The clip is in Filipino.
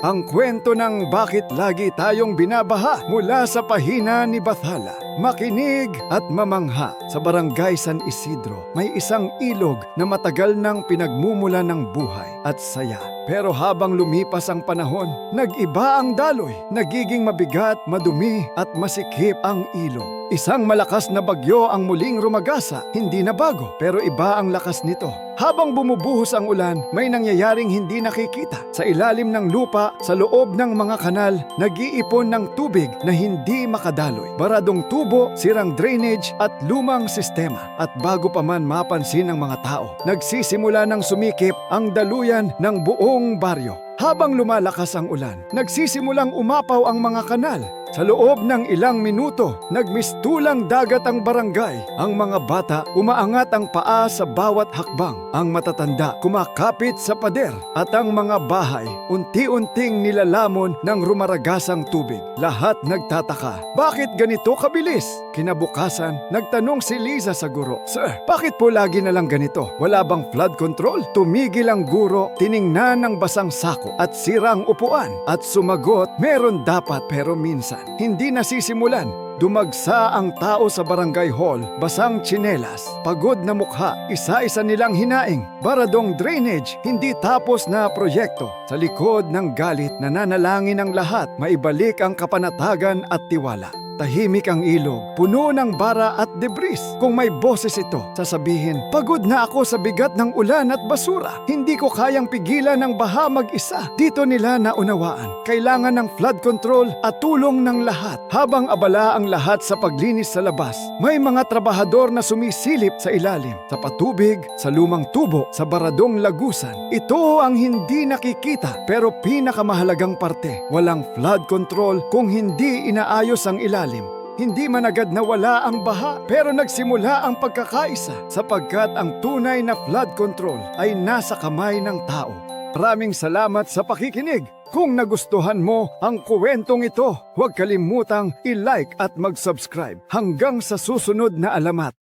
Ang kwento ng bakit lagi tayong binabaha mula sa pahina ni Bathala. Makinig at mamangha. Sa barangay San Isidro, may isang ilog na matagal nang pinagmumula ng buhay at saya. Pero habang lumipas ang panahon, nag-iba ang daloy. Nagiging mabigat, madumi at masikip ang ilog. Isang malakas na bagyo ang muling rumagasa, hindi na bago, pero iba ang lakas nito. Habang bumubuhos ang ulan, may nangyayaring hindi nakikita. Sa ilalim ng lupa, sa loob ng mga kanal, nag-iipon ng tubig na hindi makadaloy. Baradong tubo, sirang drainage at lumang sistema. At bago pa man mapansin ng mga tao, nagsisimula ng sumikip ang daluyan ng buong baryo. Habang lumalakas ang ulan, nagsisimulang umapaw ang mga kanal. Sa loob ng ilang minuto, nagmistulang dagat ang barangay. Ang mga bata umaangat ang paa sa bawat hakbang. Ang matatanda kumakapit sa pader at ang mga bahay unti-unting nilalamon ng rumaragasang tubig. Lahat nagtataka. Bakit ganito kabilis? Kinabukasan, nagtanong si Liza sa guro, Sir, bakit po lagi na lang ganito? Wala bang flood control? Tumigil ang guro, tiningnan ng basang sako at sirang upuan at sumagot, meron dapat pero minsan. Hindi nasisimulan. Dumagsa ang tao sa barangay hall, basang tsinelas, pagod na mukha, isa-isa nilang hinaing, baradong drainage, hindi tapos na proyekto. Sa likod ng galit, nananalangin ang lahat, maibalik ang kapanatagan at tiwala. Tahimik ang ilog, puno ng bara at debris. Kung may boses ito, sasabihin, pagod na ako sa bigat ng ulan at basura. Hindi ko kayang pigilan ng baha mag-isa. Dito nila naunawaan. Kailangan ng flood control at tulong ng lahat. Habang abala ang lahat sa paglinis sa labas, may mga trabahador na sumisilip sa ilalim, sa patubig, sa lumang tubo, sa baradong lagusan. Ito ang hindi nakikita pero pinakamahalagang parte. Walang flood control kung hindi inaayos ang ilalim. Hindi man agad nawala ang baha pero nagsimula ang pagkakaisa sapagkat ang tunay na flood control ay nasa kamay ng tao. Maraming salamat sa pakikinig. Kung nagustuhan mo ang kuwentong ito, huwag kalimutang i-like at mag-subscribe hanggang sa susunod na alamat.